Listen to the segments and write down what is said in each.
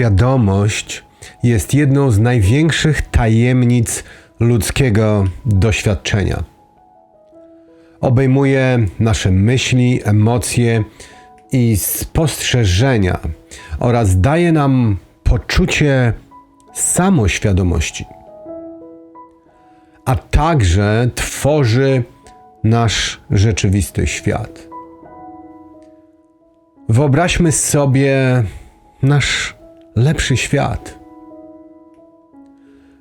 Świadomość jest jedną z największych tajemnic ludzkiego doświadczenia. Obejmuje nasze myśli, emocje i spostrzeżenia oraz daje nam poczucie samoświadomości, a także tworzy nasz rzeczywisty świat. Wyobraźmy sobie nasz lepszy świat.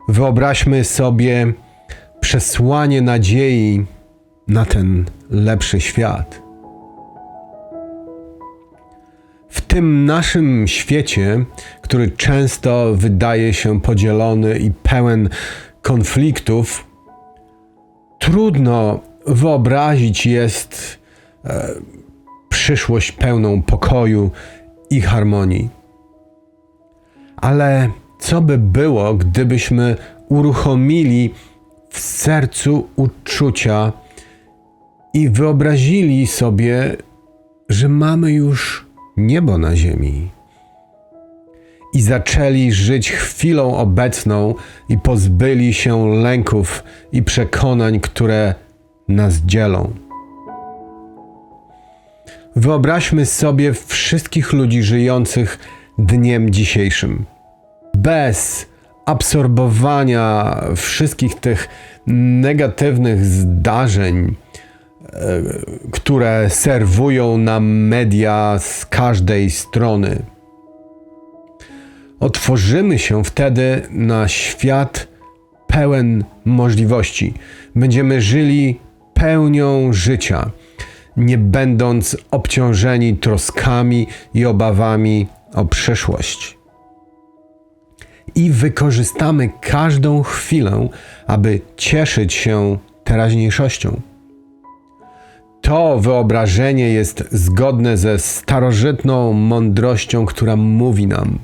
Wyobraźmy sobie przesłanie nadziei na ten lepszy świat. W tym naszym świecie, który często wydaje się podzielony i pełen konfliktów, trudno wyobrazić jest e, przyszłość pełną pokoju i harmonii. Ale co by było, gdybyśmy uruchomili w sercu uczucia i wyobrazili sobie, że mamy już niebo na ziemi? I zaczęli żyć chwilą obecną i pozbyli się lęków i przekonań, które nas dzielą. Wyobraźmy sobie wszystkich ludzi żyjących dniem dzisiejszym. Bez absorbowania wszystkich tych negatywnych zdarzeń, e, które serwują nam media z każdej strony. Otworzymy się wtedy na świat pełen możliwości. Będziemy żyli pełnią życia nie będąc obciążeni troskami i obawami o przyszłość. I wykorzystamy każdą chwilę, aby cieszyć się teraźniejszością. To wyobrażenie jest zgodne ze starożytną mądrością, która mówi nam: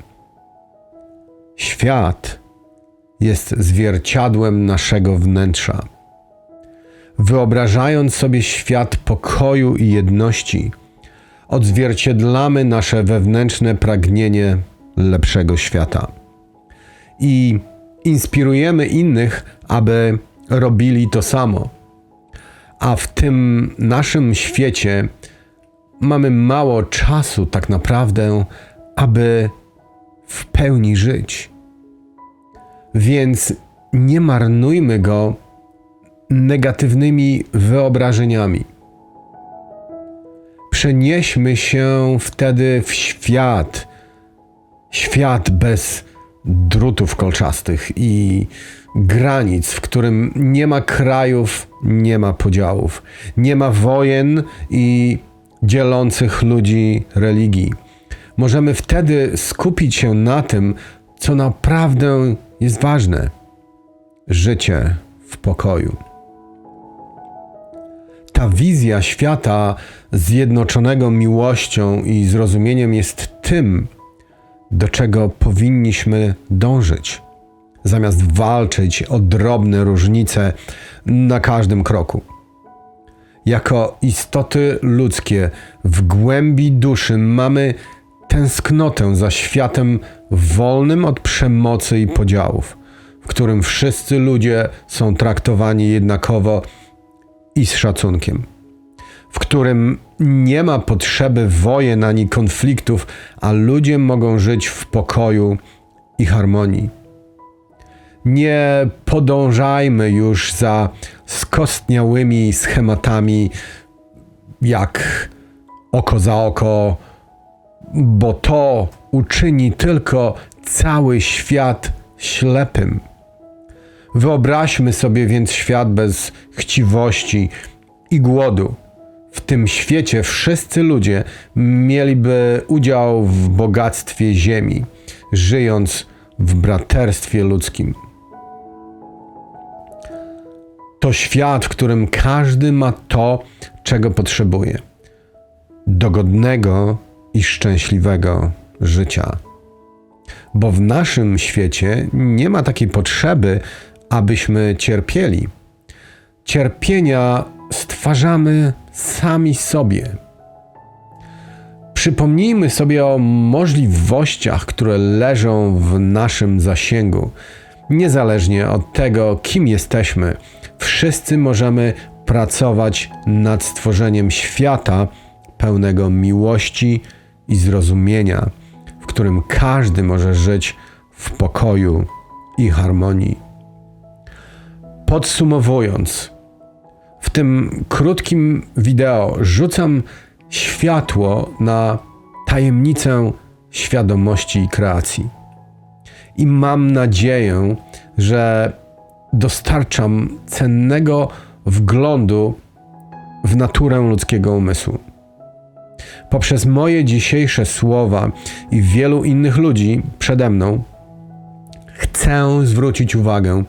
Świat jest zwierciadłem naszego wnętrza wyobrażając sobie świat pokoju i jedności, odzwierciedlamy nasze wewnętrzne pragnienie lepszego świata. I inspirujemy innych, aby robili to samo. A w tym naszym świecie mamy mało czasu, tak naprawdę, aby w pełni żyć. Więc nie marnujmy go negatywnymi wyobrażeniami. Przenieśmy się wtedy w świat, świat bez drutów kolczastych i granic, w którym nie ma krajów, nie ma podziałów, nie ma wojen i dzielących ludzi religii. Możemy wtedy skupić się na tym, co naprawdę jest ważne. Życie w pokoju ta wizja świata zjednoczonego miłością i zrozumieniem jest tym, do czego powinniśmy dążyć, zamiast walczyć o drobne różnice na każdym kroku. Jako istoty ludzkie w głębi duszy mamy tęsknotę za światem wolnym od przemocy i podziałów, w którym wszyscy ludzie są traktowani jednakowo i z szacunkiem, w którym nie ma potrzeby wojen ani konfliktów, a ludzie mogą żyć w pokoju i harmonii. Nie podążajmy już za skostniałymi schematami, jak oko za oko, bo to uczyni tylko cały świat ślepym. Wyobraźmy sobie więc świat bez chciwości i głodu. W tym świecie wszyscy ludzie mieliby udział w bogactwie ziemi, żyjąc w braterstwie ludzkim. To świat, w którym każdy ma to, czego potrzebuje dogodnego i szczęśliwego życia. Bo w naszym świecie nie ma takiej potrzeby, abyśmy cierpieli. Cierpienia stwarzamy sami sobie. Przypomnijmy sobie o możliwościach, które leżą w naszym zasięgu. Niezależnie od tego, kim jesteśmy, wszyscy możemy pracować nad stworzeniem świata pełnego miłości i zrozumienia, w którym każdy może żyć w pokoju i harmonii. Podsumowując, w tym krótkim wideo rzucam światło na tajemnicę świadomości i kreacji. I mam nadzieję, że dostarczam cennego wglądu w naturę ludzkiego umysłu. Poprzez moje dzisiejsze słowa i wielu innych ludzi przede mną, chcę zwrócić uwagę,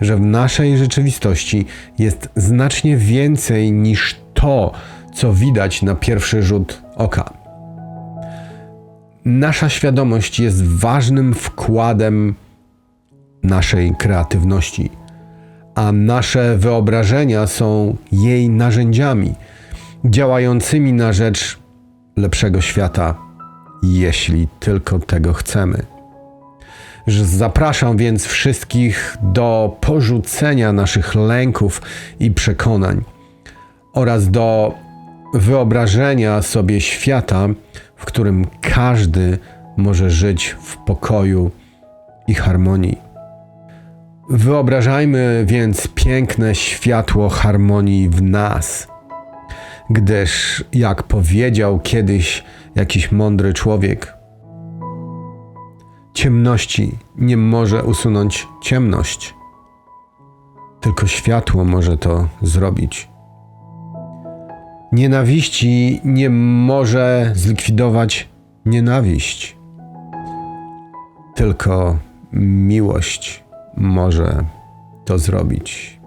że w naszej rzeczywistości jest znacznie więcej niż to, co widać na pierwszy rzut oka. Nasza świadomość jest ważnym wkładem naszej kreatywności, a nasze wyobrażenia są jej narzędziami działającymi na rzecz lepszego świata, jeśli tylko tego chcemy. Zapraszam więc wszystkich do porzucenia naszych lęków i przekonań oraz do wyobrażenia sobie świata, w którym każdy może żyć w pokoju i harmonii. Wyobrażajmy więc piękne światło harmonii w nas, gdyż, jak powiedział kiedyś jakiś mądry człowiek, ciemności nie może usunąć ciemność, tylko światło może to zrobić. Nienawiści nie może zlikwidować nienawiść, tylko miłość może to zrobić.